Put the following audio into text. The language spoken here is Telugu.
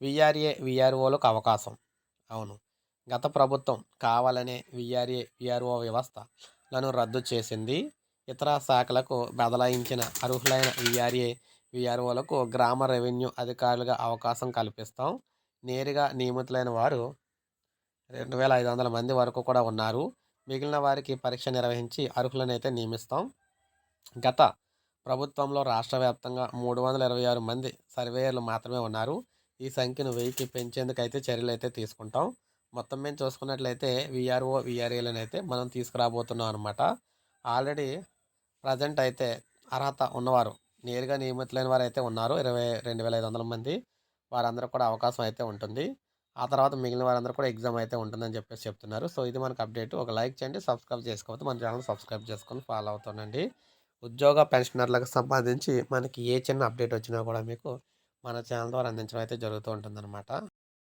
విఆర్ఏ విఆర్ఓలకు అవకాశం. అవును. గత ప్రభుత్వం కావాలనే విఆర్ఏ విఆర్ఓ వ్యవస్థలను రద్దు చేసింది. ఇతర శాఖలకు బదలాయించిన అర్హులైన విఆర్ఏ విఆర్ఓలకు గ్రామ రెవెన్యూ అధికారులుగా అవకాశం కల్పిస్తాం. నేరుగా నియమితులైన వారు రెండు వేల ఐదు వందల మంది వరకు కూడా ఉన్నారు. మిగిలిన వారికి పరీక్ష నిర్వహించి అర్హులనైతే నియమిస్తాం. గత ప్రభుత్వంలో రాష్ట్ర వ్యాప్తంగా మూడు వందల ఇరవై ఆరు మంది సర్వేయర్లు మాత్రమే ఉన్నారు. ఈ సంఖ్యను వెయ్యికి పెంచేందుకు అయితే చర్యలు అయితే తీసుకుంటాం. మొత్తం మేము చూసుకున్నట్లయితే విఆర్ఓ విఆర్ఏలను అయితే మనం తీసుకురాబోతున్నాం అనమాట ఆల్రెడీ ప్రజెంట్ అయితే అర్హత ఉన్నవారు నేరుగా నియమితులైన వారు అయితే ఉన్నారు. ఇరవై రెండు వేల ఐదు వందల మంది వారందరూ కూడా అవకాశం అయితే ఉంటుంది. ఆ తర్వాత మిగిలిన వారందరూ కూడా ఎగ్జామ్ అయితే ఉంటుందని చెప్పేసి చెప్తున్నారు. సో ఇది మనకు అప్డేట్. ఒక లైక్ చేయండి సబ్స్క్రైబ్ చేసుకోవద్దు మన ఛానల్ సబ్స్క్రైబ్ చేసుకొని ఫాలో అవుతానండి ఉద్యోగ పెన్షనర్లకు సంబంధించి మనకి ఏ చిన్న అప్డేట్ వచ్చినా కూడా మీకు మన ఛానల్ ద్వారా అందించడం అయితే జరుగుతూ ఉంటుందన్నమాట.